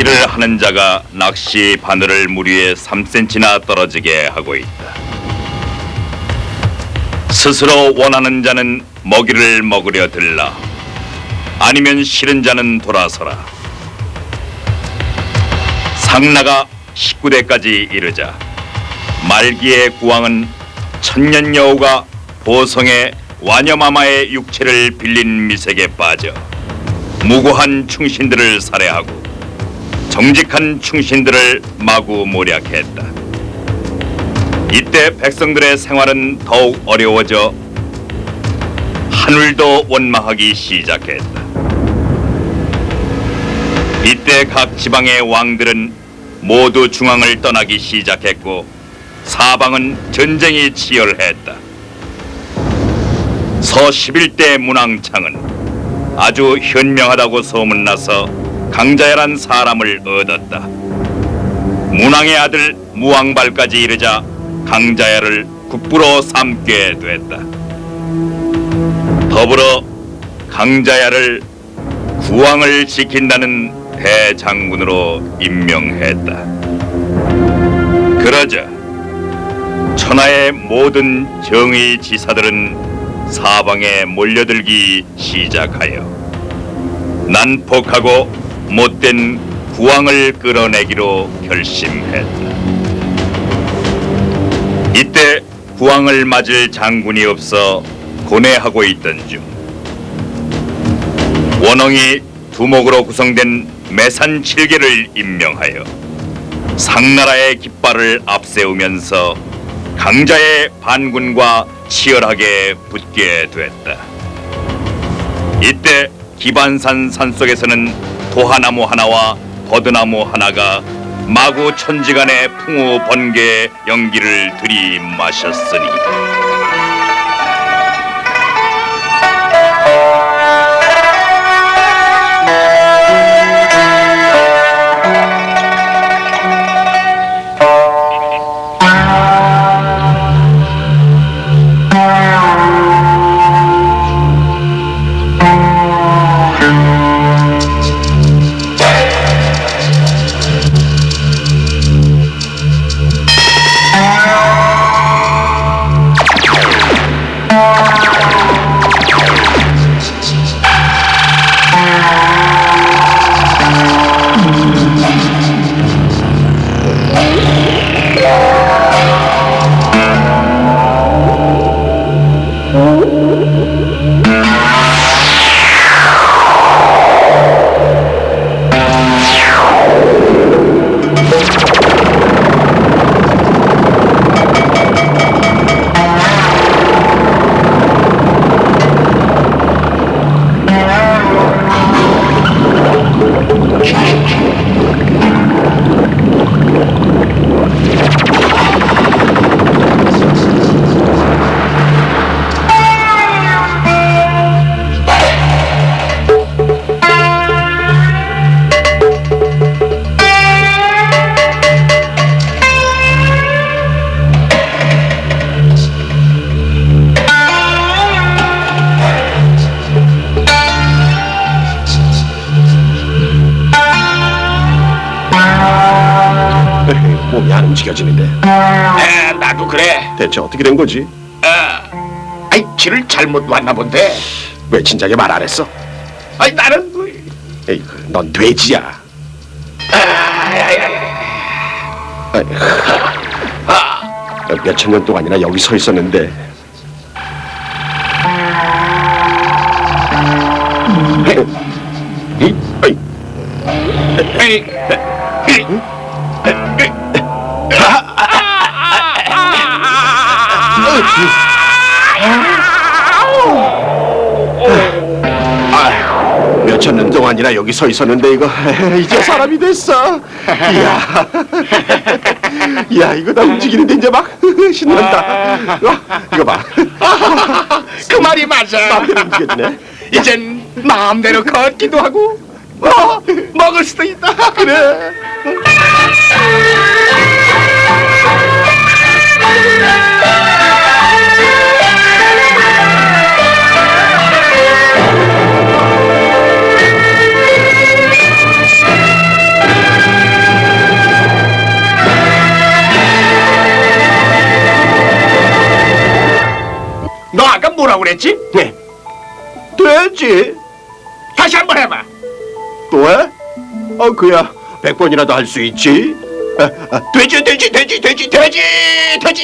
낚시를 하는 자가 낚시 바늘을 물 위에 3cm나 떨어지게 하고 있다. 스스로 원하는 자는 먹이를 먹으려 들라. 아니면 싫은 자는 돌아서라. 상나가 19대까지 이르자 말기의 구왕은 천년 여우가 보성의 와녀마마의 육체를 빌린 미색에 빠져 무고한 충신들을 살해하고 정직한 충신들을 마구 모략했다. 이때 백성들의 생활은 더욱 어려워져 하늘도 원망하기 시작했다. 이때 각 지방의 왕들은 모두 중앙을 떠나기 시작했고 사방은 전쟁이 치열했다. 서 11대 문왕창은 아주 현명하다고 소문나서 강자야란 사람을 얻었다. 문왕의 아들 무왕발까지 이르자 강자야를 국부로 삼게 됐다. 더불어 강자야를 구왕을 지킨다는 대장군으로 임명했다. 그러자 천하의 모든 정의 지사들은 사방에 몰려들기 시작하여 난폭하고 못된 구왕을 끌어내기로 결심했다. 이때 구왕을 맞을 장군이 없어 고뇌하고 있던 중 원엉이 두목으로 구성된 매산 칠개를 임명하여 상나라의 깃발을 앞세우면서 강자의 반군과 치열하게 붙게 됐다. 이때 기반산 산속에서는 도하나무 하나와 버드나무 하나가 마구 천지간의 풍우 번개의 연기를 들이마셨으니 몸이 안 움직여지는데 에, 나도 그래. 대체 어떻게 된 거지? 아이 길을 잘못 왔나 본데. 왜 진작에 말 안 했어? 아이 나는 뭐, 에이, 넌 돼지야. 몇천 년 동안이나 여기 서 있었는데 이, 아이, 에이, 에이, 몇천 년 동안이나 여기 서 있었는데 이거 이제 사람이 됐어. 이야, 이야 이거 다 움직이는데 이제 막 신난다. 어, 이거 봐, 그 말이 맞아. 마음대로 움직여지네. 이젠 마음대로 걷기도 하고 아, 와, 먹을 수도 있다. 그래. 너 아까 뭐라고 그랬지? 네. 돼지. 다시 한번 해봐. 또 해? 어, 그야. 백 번이라도 할 수 있지. 아, 아, 돼지, 돼지, 돼지, 돼지, 돼지, 돼지.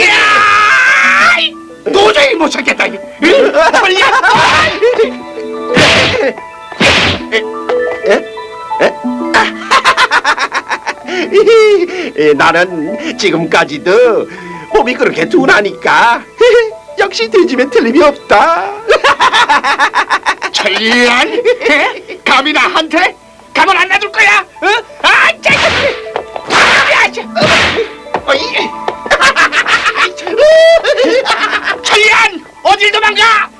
이야! 도저히 못 참겠다. 이. 응? 빨리. 에, 나는 지금까지도 몸이 그렇게 둔하니까 역시 돼지면 틀림이 없다. 천리안? 에? 감히 나한테? 가만 안 놔둘 거야? 어? 아! 어이. 천리안! 어딜 도망가?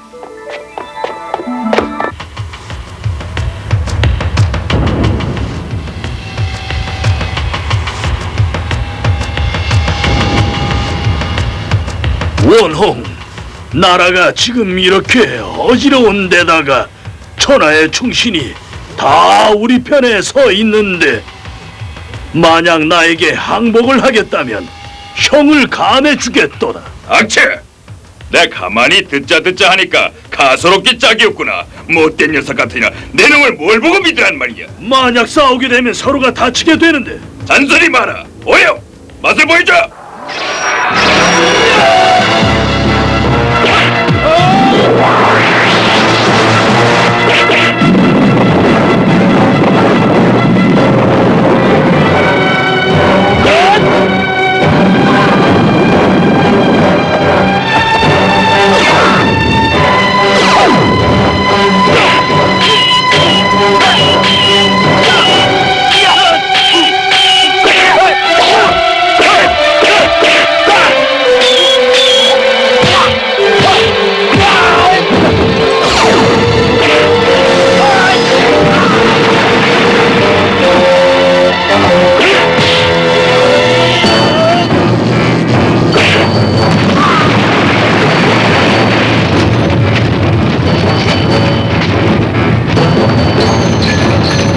원홍, 나라가 지금 이렇게 어지러운 데다가 천하의 충신이 다 우리 편에 서 있는데 만약 나에게 항복을 하겠다면 형을 감해 주겠도다. 악체! 내 가만히 듣자 듣자 하니까 가소롭기 짝이 없구나. 못된 녀석 같으냐. 내 놈을 뭘 보고 믿으란 말이야. 만약 싸우게 되면 서로가 다치게 되는데 잔소리 마라. 오영, 맛을 보여줘.